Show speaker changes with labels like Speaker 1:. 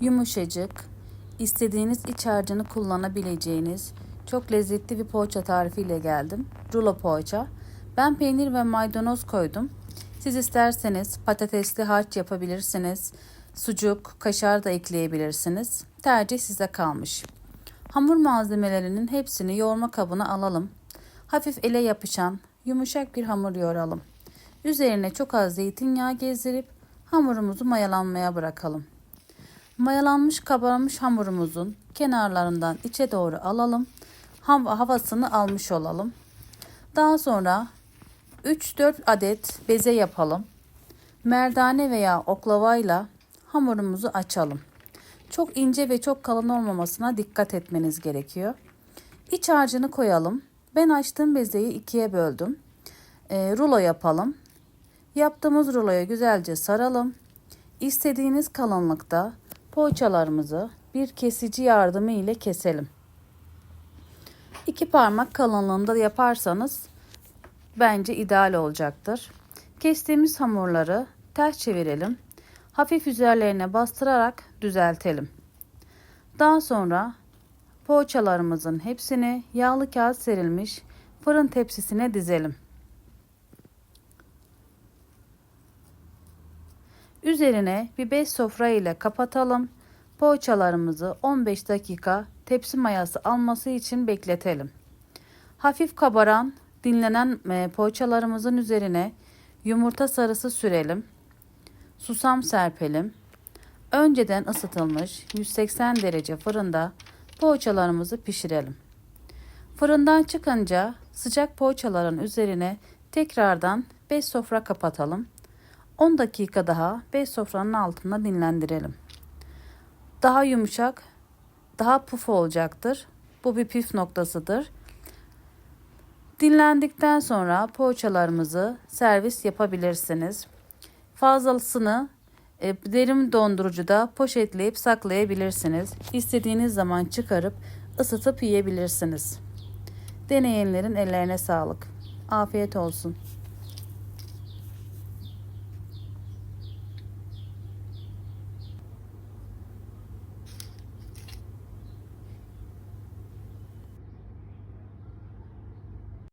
Speaker 1: yumuşacık, istediğiniz iç harcını kullanabileceğiniz çok lezzetli bir poğaça tarifiyle geldim. Rulo poğaça. Ben peynir ve maydanoz koydum. Siz isterseniz patatesli harç yapabilirsiniz. Sucuk, kaşar da ekleyebilirsiniz. Tercih size kalmış. Hamur malzemelerinin hepsini yoğurma kabına alalım. Hafif ele yapışan yumuşak bir hamur yoğuralım. Üzerine çok az zeytinyağı gezdirip hamurumuzu mayalanmaya bırakalım. Mayalanmış kabarmış hamurumuzun kenarlarından içe doğru alalım. Hav- havasını almış olalım. Daha sonra 3-4 adet beze yapalım. Merdane veya oklavayla hamurumuzu açalım. Çok ince ve çok kalın olmamasına dikkat etmeniz gerekiyor. İç harcını koyalım. Ben açtığım bezeyi ikiye böldüm. E, rulo yapalım. Yaptığımız ruloya güzelce saralım. İstediğiniz kalınlıkta poğaçalarımızı bir kesici yardımı ile keselim. İki parmak kalınlığında yaparsanız bence ideal olacaktır. Kestiğimiz hamurları ters çevirelim. Hafif üzerlerine bastırarak düzeltelim. Daha sonra poğaçalarımızın hepsini yağlı kağıt serilmiş fırın tepsisine dizelim. Üzerine bir bez sofra ile kapatalım. Poğaçalarımızı 15 dakika tepsi mayası alması için bekletelim. Hafif kabaran, dinlenen e, poğaçalarımızın üzerine yumurta sarısı sürelim. Susam serpelim. Önceden ısıtılmış 180 derece fırında poğaçalarımızı pişirelim. Fırından çıkınca sıcak poğaçaların üzerine tekrardan bez sofra kapatalım. 10 dakika daha bez sofranın altında dinlendirelim. Daha yumuşak, daha puf olacaktır. Bu bir püf noktasıdır. Dinlendikten sonra poğaçalarımızı servis yapabilirsiniz. Fazlasını e, derin dondurucuda poşetleyip saklayabilirsiniz. İstediğiniz zaman çıkarıp ısıtıp yiyebilirsiniz. Deneyenlerin ellerine sağlık. Afiyet olsun.